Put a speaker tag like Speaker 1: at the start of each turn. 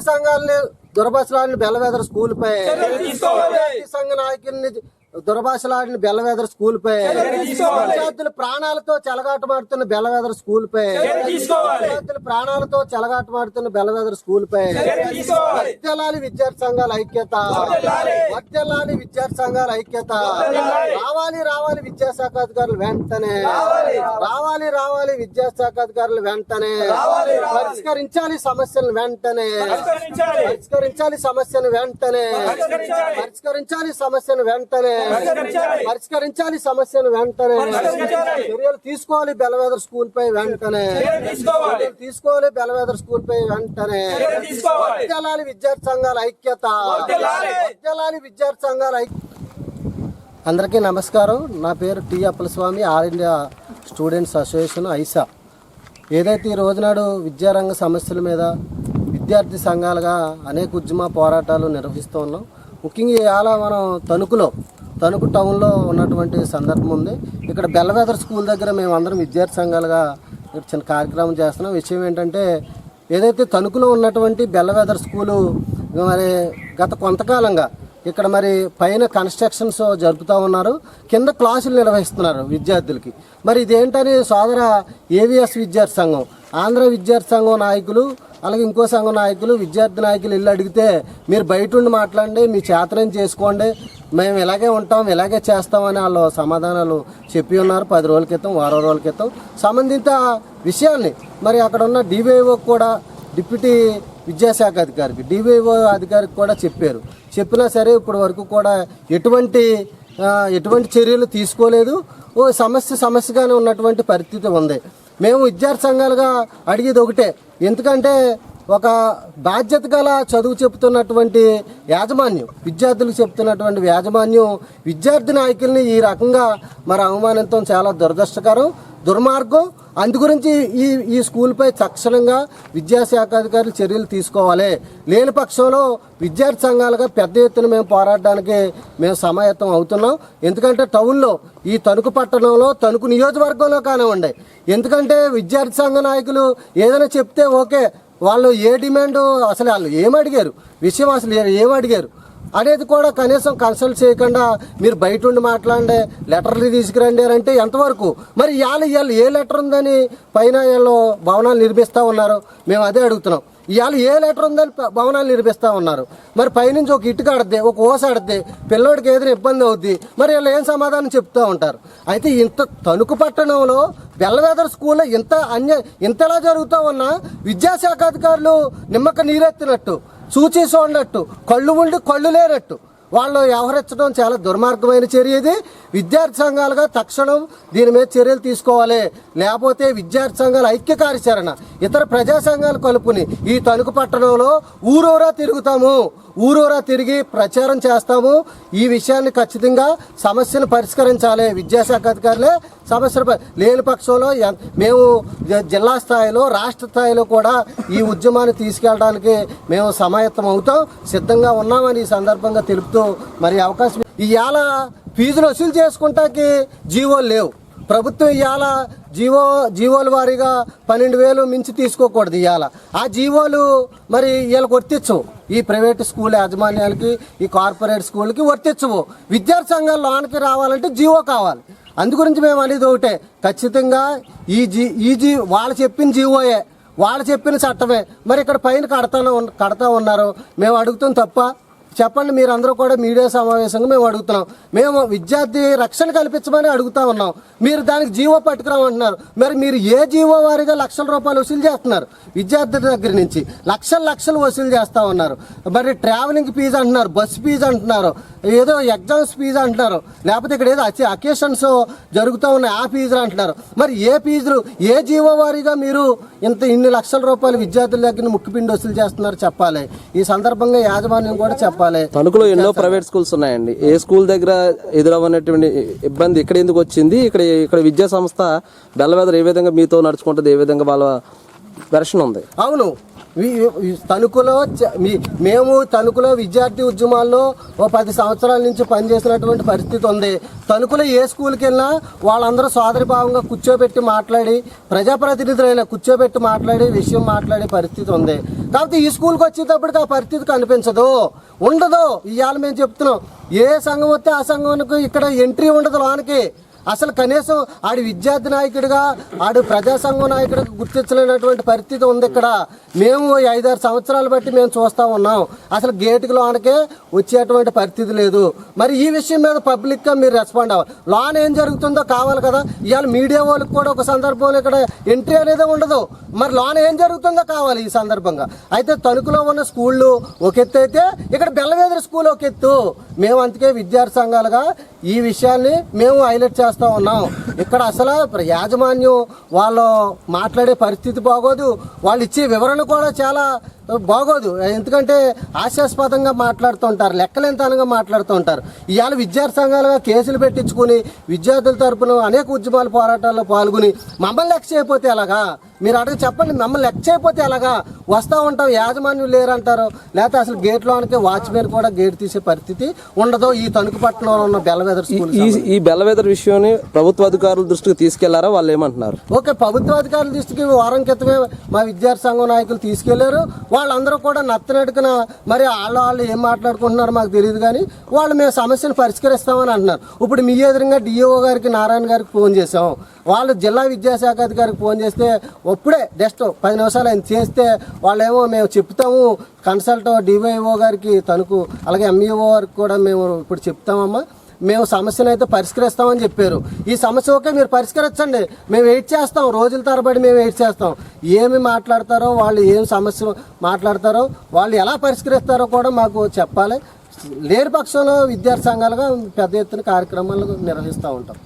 Speaker 1: సంఘాలని దురభాషలాడిన బెల్లవేదర స్కూల్ పై విద్యార్థి సంఘ నాయకుల్ని దురభాషలాడిన బెల్లవేదర స్కూల్ పై విద్యార్థుల ప్రాణాలతో చెలగాటమాడుతున్న బెల్లవేదర స్కూల్ పై విద్యార్థుల ప్రాణాలతో చెలగాటమాడుతున్న బెల్లవేదర స్కూల్ పై వర్తెలాలి విద్యార్థి సంఘాల ఐక్యత. వర్తెలాలి విద్యార్థి సంఘాల ఐక్యత. రావాలి రావాలి విద్యాశాఖ అధికారులు వెంటనే. రావాలి. రావాలి విద్యాశాఖ అధికారులు వెంటనే. పరిష్కరించాలి సమస్యలను వెంటనే. పరిష్కరించాలి. సమస్యను వెంటనే. పరిష్కరించాలి సమస్యను వెంటనే. పరిష్కరించాలి. సమస్యను వెంటనే చర్యలు తీసుకోవాలి బెలవేదర్ స్కూల్ పై వెంటనే. తీసుకోవాలి. బెలవేదర్ స్కూల్ పై వెంటనే. విద్యాలయాలు విద్యార్థి సంఘాల ఐక్యత. విద్యాలయాలు విద్యార్థి సంఘాల ఐక్యత అందరికీ నమస్కారం. నా పేరు T Appalaswamy all India students association AISA. ఏదైతే ఈ రోజునాడు విద్యారంగ సమస్యల మీద విద్యార్థి సంఘాలుగా అనేక ఉద్యమ పోరాటాలు నిర్వహిస్తూ ఉన్నాం. ముఖ్యంగా ఇవాళ మనం తణుకులో తణుకు టౌన్లో ఉన్నటువంటి సందర్భం ఉంది. ఇక్కడ బెల్లవేదర్ స్కూల్ దగ్గర మేము అందరం విద్యార్థి సంఘాలుగా ఇక్కడ చిన్న కార్యక్రమం చేస్తున్నాం. విషయం ఏంటంటే ఏదైతే తణుకులో ఉన్నటువంటి బెల్లవేదర్ స్కూలు మరి గత కొంతకాలంగా ఇక్కడ మరి పైన కన్స్ట్రక్షన్స్ జరుపుతూ ఉన్నారు. కింద క్లాసులు నిర్వహిస్తున్నారు విద్యార్థులకి. మరి ఇదేంటని సోదర ఏవిఎస్ విద్యార్థి సంఘం ఆంధ్ర విద్యార్థి సంఘం నాయకులు అలాగే ఇంకో సంఘం నాయకులు విద్యార్థి నాయకులు వెళ్ళి అడిగితే మీరు బయట ఉండి మాట్లాడండి మీ చేతనం చేసుకోండి మేము ఇలాగే ఉంటాం ఇలాగే చేస్తామని వాళ్ళు సమాధానాలు చెప్పి ఉన్నారు. పది రోజుల క్రితం వారం రోజుల క్రితం. సంబంధిత విషయాల్ని మరి అక్కడ ఉన్న డివైఓ కూడా డిప్యూటీ విద్యాశాఖ అధికారికి డివైఓ అధికారికి కూడా చెప్పారు. చెప్పినా సరే ఇప్పటి వరకు కూడా ఎటువంటి ఎటువంటి చర్యలు తీసుకోలేదు. ఓ సమస్య సమస్యగానే ఉన్నటువంటి పరిస్థితి ఉంది. మేము విద్యార్థి సంఘాలుగా అడిగేది ఒకటే. ఎందుకంటే ఒక బాధ్యత గల చదువు చెప్తున్నటువంటి యాజమాన్యం విద్యార్థులకు చెప్తున్నటువంటి యాజమాన్యం విద్యార్థి నాయకుల్ని ఈ రకంగా మరి అవమానించడం చాలా దురదృష్టకరం దుర్మార్గం. అందు గురించి ఈ ఈ స్కూల్పై తక్షణంగా విద్యాశాఖ అధికారులు చర్యలు తీసుకోవాలి. లేని పక్షంలో విద్యార్థి సంఘాలుగా పెద్ద ఎత్తున మేము పోరాడడానికి మేము సమాయత్తం అవుతున్నాం. ఎందుకంటే టౌన్లో ఈ తణుకు పట్టణంలో తణుకు నియోజకవర్గంలో కానివ్వండి ఎందుకంటే విద్యార్థి సంఘ నాయకులు ఏదైనా చెప్తే ఓకే వాళ్ళు ఏ డిమాండ్ అసలు వాళ్ళు ఏమడిగారు విషయం అసలు ఏమడిగారు అనేది కూడా కనీసం కన్సల్ట్ చేయకుండా మీరు బయట ఉండి మాట్లాడండి లెటర్లు తీసుకురండి అంటే ఎంతవరకు? మరి ఇవాళ ఇవాళ ఏ లెటర్ ఉందని పైన వీళ్ళు భవనాలు నిర్మిస్తూ ఉన్నారు? మేము అదే అడుగుతున్నాం. ఇవాళ ఏ లెటర్ ఉందని భవనాలు నిర్మిస్తూ ఉన్నారు. మరి పైనుంచి ఒక ఇటుక ఆడద్ది ఒక ఓస ఆడద్ది పిల్లోడికి ఏదైనా ఇబ్బంది అవుద్ది మరి వీళ్ళు ఏం సమాధానం చెప్తూ ఉంటారు? అయితే ఇంత తణుకు పట్టణంలో బెల్లవేదర్ స్కూల్లో ఇంత అన్య ఇంతలా జరుగుతూ ఉన్నా విద్యాశాఖ అధికారులు నిమ్మక నీరెత్తినట్టు చూచి చూడనట్టు కళ్ళు ఉండి కళ్ళు లేనట్టు వాళ్ళు వ్యవహరించడం చాలా దుర్మార్గమైన చర్య ఇది. విద్యార్థి సంఘాలుగా తక్షణం దీని మీద చర్యలు తీసుకోవాలి. లేకపోతే విద్యార్థి సంఘాల ఐక్య కార్యాచరణ ఇతర ప్రజా సంఘాలు కలుపుని ఈ తణుకు పట్టణంలో ఊరూరా తిరుగుతాము. ఊరూరా తిరిగి ప్రచారం చేస్తాము. ఈ విషయాన్ని ఖచ్చితంగా సమస్యను పరిష్కరించాలి. విద్యాశాఖ అధికారులే సమస్యలు లేని పక్షంలో మేము జిల్లా స్థాయిలో రాష్ట్ర స్థాయిలో కూడా ఈ ఉద్యమాన్ని తీసుకెళ్ళడానికి మేము సమాయత్తం అవుతాం సిద్ధంగా ఉన్నామని ఈ సందర్భంగా తెలుపు మరి అవకాశం ఇవాళ ఫీజులు వసూలు చేసుకుంటాకి జీవోలు లేవు. ప్రభుత్వం ఇవాళ జీవో జీవోల వారీగా పన్నెండు వేలు మించి తీసుకోకూడదు ఇవాళ ఆ జీవోలు మరి వీళ్ళకి వర్తించవు ఈ ప్రైవేట్ స్కూల్ యాజమాన్యాలకి ఈ కార్పొరేట్ స్కూల్కి వర్తించవు విద్యార్థి సంఘాలు లోనికి రావాలంటే జీవో కావాలి. అందు గురించి మేము అనేది ఒకటే. ఖచ్చితంగా ఈ జీ ఈ జీ వాళ్ళు చెప్పిన జీవోయే. వాళ్ళు చెప్పిన చట్టమే. మరి ఇక్కడ పైన కడతా కడతా ఉన్నారు. మేము అడుగుతాం తప్ప చెప్పండి మీరందరూ కూడా మీడియా సమావేశంగా మేము అడుగుతున్నాం. మేము విద్యార్థి రక్షణ కల్పించమని అడుగుతా ఉన్నాం. మీరు దానికి జీవో పట్టుకురామంటున్నారు. మరి మీరు ఏ జీవో వారిగా లక్షల రూపాయలు వసూలు చేస్తున్నారు? విద్యార్థి దగ్గర నుంచి లక్షల లక్షలు వసూలు చేస్తా ఉన్నారు. మరి ట్రావెలింగ్ ఫీజు అంటున్నారు బస్ ఫీజు అంటున్నారు ఏదో ఎగ్జామ్స్ ఫీజు అంటున్నారు. లేకపోతే ఇక్కడ ఏదో అకేషన్స్ జరుగుతూ ఉన్నాయి ఆ ఫీజులు అంటున్నారు. మరి ఏ ఫీజులు ఏ జీవో వారీగా మీరు ఇంత ఇన్ని లక్షల రూపాయలు విద్యార్థుల దగ్గర ముక్కుపిండి వసూలు చేస్తున్నారు చెప్పాలి. ఈ సందర్భంగా యాజమాన్యం కూడా చెప్పాలి.
Speaker 2: తణుకులో ఎన్నో ప్రైవేట్ స్కూల్స్ ఉన్నాయండి. ఏ స్కూల్ దగ్గర ఎదురవ్వనటువంటి ఇబ్బంది ఇక్కడ ఎందుకు వచ్చింది? ఇక్కడ ఇక్కడ విద్యా సంస్థ బెల్లవేదర్ ఏ విధంగా మీతో నడుచుకుంటుంది? ఏ విధంగా వాళ్ళ వెర్షన్ ఉంది?
Speaker 1: అవును. తణుకులో మేము తణుకులో విద్యార్థి ఉద్యమాల్లో ఓ పది సంవత్సరాల నుంచి పనిచేసినటువంటి పరిస్థితి ఉంది. తణుకులో ఏ స్కూల్కి వెళ్ళినా వాళ్ళందరూ సోదరి భావంగా కూర్చోబెట్టి మాట్లాడి ప్రజాప్రతినిధులైన కూర్చోబెట్టి మాట్లాడి విషయం మాట్లాడే పరిస్థితి ఉంది. కాబట్టి ఈ స్కూల్కి వచ్చేటప్పటికి ఆ పరిస్థితి కనిపించదు. ఉండదు. ఇవాళ మేము చెప్తున్నాం. ఏ సంఘం వస్తే ఆ సంఘానికి ఇక్కడ ఎంట్రీ ఉండదు లోనికి. అసలు కనీసం ఆడి విద్యార్థి నాయకుడిగా ఆడు ప్రజాసంఘం నాయకుడికి నాయకుడిగా గుర్తించలేనటువంటి పరిస్థితి ఉంది ఇక్కడ. మేము ఐదారు సంవత్సరాలు బట్టి మేము చూస్తూ ఉన్నాం. అసలు గేటుకి లోనకే వచ్చేటువంటి పరిస్థితి లేదు. మరి ఈ విషయం మీద పబ్లిక్గా మీరు రెస్పాండ్ అవ్వాలి లోన్ ఏం జరుగుతుందో కావాలి కదా. ఇవాళ మీడియా వాళ్ళకి కూడా ఒక సందర్భంలో ఇక్కడ ఎంట్రీ అనేది ఉండదు. మరి లోన్ ఏం జరుగుతుందో కావాలి ఈ సందర్భంగా. అయితే తణుకులో ఉన్న స్కూళ్ళు ఒక ఎత్తు అయితే ఇక్కడ బెల్లవేదర స్కూల్ ఒక ఎత్తు. మేము అందుకే విద్యార్థి సంఘాలుగా ఈ విషయాల్ని మేము హైలైట్ చేస్తూ ఉన్నాం. ఇక్కడ అసలు యాజమాన్యం వాళ్ళు మాట్లాడే పరిస్థితి బాగోదు. వాళ్ళు ఇచ్చే వివరణ కూడా చాలా బాగోదు. ఎందుకంటే హాస్యాస్పదంగా మాట్లాడుతూ ఉంటారు లెక్కలేంతనంగా మాట్లాడుతూ ఉంటారు. ఇవాళ విద్యార్థి సంఘాలుగా కేసులు పెట్టించుకుని విద్యార్థుల తరపున అనేక ఉద్యమాల పోరాటాల్లో పాల్గొని మమ్మల్ని లెక్క చేయకపోతే ఎలాగా? మీరు అడిగి చెప్పండి మమ్మల్ని లెక్క చేయకపోతే ఎలాగా? వస్తూ ఉంటాం యాజమాన్యం లేరంటారు. లేకపోతే అసలు గేట్లోనికి వాచ్మెన్ కూడా గేట్ తీసే పరిస్థితి ఉండదు ఈ తణుకు పట్టణంలో ఉన్న బెల్లవెదర్ స్కూల్
Speaker 2: ఈ ఈ బెల్లవేదర్ విషయాన్ని ప్రభుత్వ అధికారుల దృష్టికి తీసుకెళ్ళారా? వాళ్ళు ఏమంటున్నారు?
Speaker 1: ఓకే ప్రభుత్వ అధికారుల దృష్టికి వారం క్రితమే మా విద్యార్థి సంఘం నాయకులు తీసుకెళ్ళారు. వాళ్ళందరూ కూడా నత్తనడుకున మరి వాళ్ళ వాళ్ళు ఏం మాట్లాడుకుంటున్నారో మాకు తెలియదు కానీ వాళ్ళు మేము సమస్యను పరిష్కరిస్తామని అంటున్నారు. ఇప్పుడు మీ ఎదురుగా డిఓ గారికి నారాయణ గారికి ఫోన్ చేసాం వాళ్ళు జిల్లా విద్యాశాఖ అధికారికి ఫోన్ చేస్తే అప్పుడే జస్ట్ పది నిమిషాలు ఆయన చేస్తే వాళ్ళేమో మేము చెప్తాము. కన్సల్ట్ డివైఓ గారికి తణుకు అలాగే ఎంఈఓ గారికి కూడా మేము ఇప్పుడు చెప్తామమ్మా. మేము సమస్యను అయితే పరిష్కరిస్తామని చెప్పారు. ఈ సమస్య ఓకే మీరు పరిష్కరించండి. మేము వెయిట్ చేస్తాం రోజుల తరబడి మేము వెయిట్ చేస్తాం. ఏమి మాట్లాడతారో వాళ్ళు ఏం సమస్య మాట్లాడతారో వాళ్ళు ఎలా పరిష్కరిస్తారో కూడా మాకు చెప్పాలి. లేని పక్షంలో విద్యార్థి సంఘాలుగా పెద్ద ఎత్తున కార్యక్రమాలు నిర్వహిస్తూ ఉంటాం.